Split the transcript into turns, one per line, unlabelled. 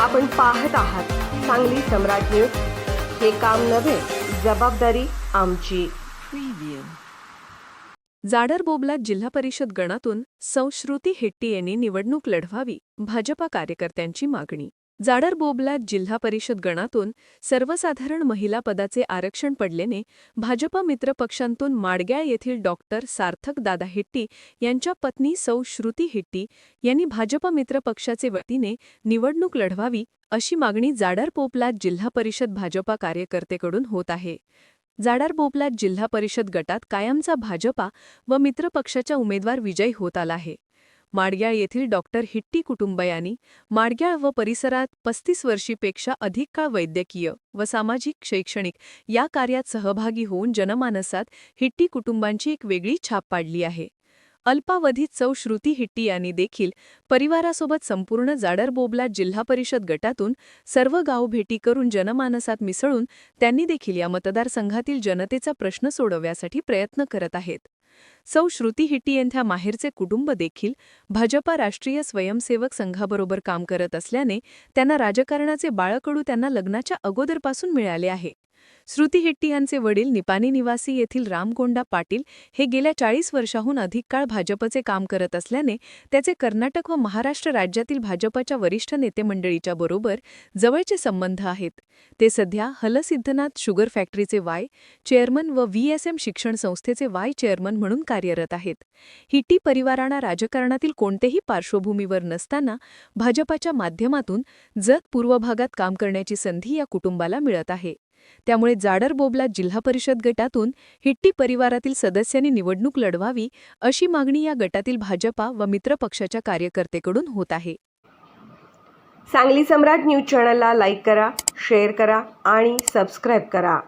आपण पाहत आहात सांगली सम्राट न्यूज. हे काम नव्हे जबाबदारी आमची.
जाडर बोबला जिल्हा परिषद गणातून संश्रुती हेट्टी यांनी निवडणूक लढवावी भाजपा कार्यकर्त्यांची मागणी. जाडर बोबलात जिल्हा परिषद गणातून सर्वसाधारण महिला पदाचे आरक्षण पडल्याने भाजपा मित्रपक्षांतून माडग्या येथील डॉक्टर सार्थक दादा हेट्टी यांच्या पत्नी सौ श्रुती हेट्टी यांनी भाजपा मित्रपक्षाचे वतीने निवडणूक लढवावी अशी मागणी जाडर पोपलात जिल्हा परिषद भाजपा कार्यकर्तेकडून होत आहे. जाडार बोपलात जिल्हा परिषद गटात कायमचा भाजपा व मित्रपक्षाच्या उमेदवार विजयी होत आला आहे. माडग्याळ येथील डॉक्टर हिट्टी कुटुंबयांनी माडग्याळ व परिसरात पस्तीस वर्षीपेक्षा अधिक काळ वैद्यकीय व सामाजिक शैक्षणिक या कार्यात सहभागी होऊन जनमानसात हिट्टी कुटुंबांची एक वेगळी छाप पाडली आहे. अल्पावधीत चौ श्रुती हिट्टी यांनी देखील परिवारासोबत संपूर्ण जाडरबोबला जिल्हा परिषद गटातून सर्व गाव भेटी करून जनमानसात मिसळून त्यांनी देखील या मतदारसंघातील जनतेचा प्रश्न सोडवण्यासाठी प्रयत्न करत आहेत. सौ श्रुती हिटी यांच्या माहेरचे कुटुंब देखील भाजपा राष्ट्रीय स्वयंसेवक संघाबरोबर काम करत असल्याने त्यांना राजकारणाचे बाळकडू त्यांना लग्नाच्या अगोदरपासून मिळाले आहे. श्रुती हेट्टी यांचे वडील निपाणी निवासी येथील रामगोंडा पाटील हे गेल्या चाळीस वर्षाहून अधिक काळ भाजपचे काम करत असल्याने त्याचे कर्नाटक व महाराष्ट्र राज्यातील भाजपच्या वरिष्ठ नेते मंडळीच्या बरोबर जवळचे संबंध आहेत. ते सध्या हलसिद्धनाथ शुगर फॅक्टरीचे वाय चेअरमन व व्ही एस एम शिक्षण संस्थेचे वाय चेअरमन म्हणून कार्यरत आहेत. हिट्टी परिवारांना राजकारणातील कोणतेही पार्श्वभूमीवर नसताना भाजपाच्या माध्यमातून जत पूर्व भागात काम करण्याची संधी या कुटुंबाला मिळत आहे. त्यामुळे जाडर बोबला जिल्हा परिषद गटातून हिट्टी परिवारातील सदस्यांनी निवडणूक लढवावी अशी मागणी या गटातील भाजपा व मित्रपक्षाच्या कार्यकर्तेकडून होत आहे.
सांगली सम्राट न्यूज चॅनलला लाईक करा शेअर करा आणि सबस्क्राईब करा.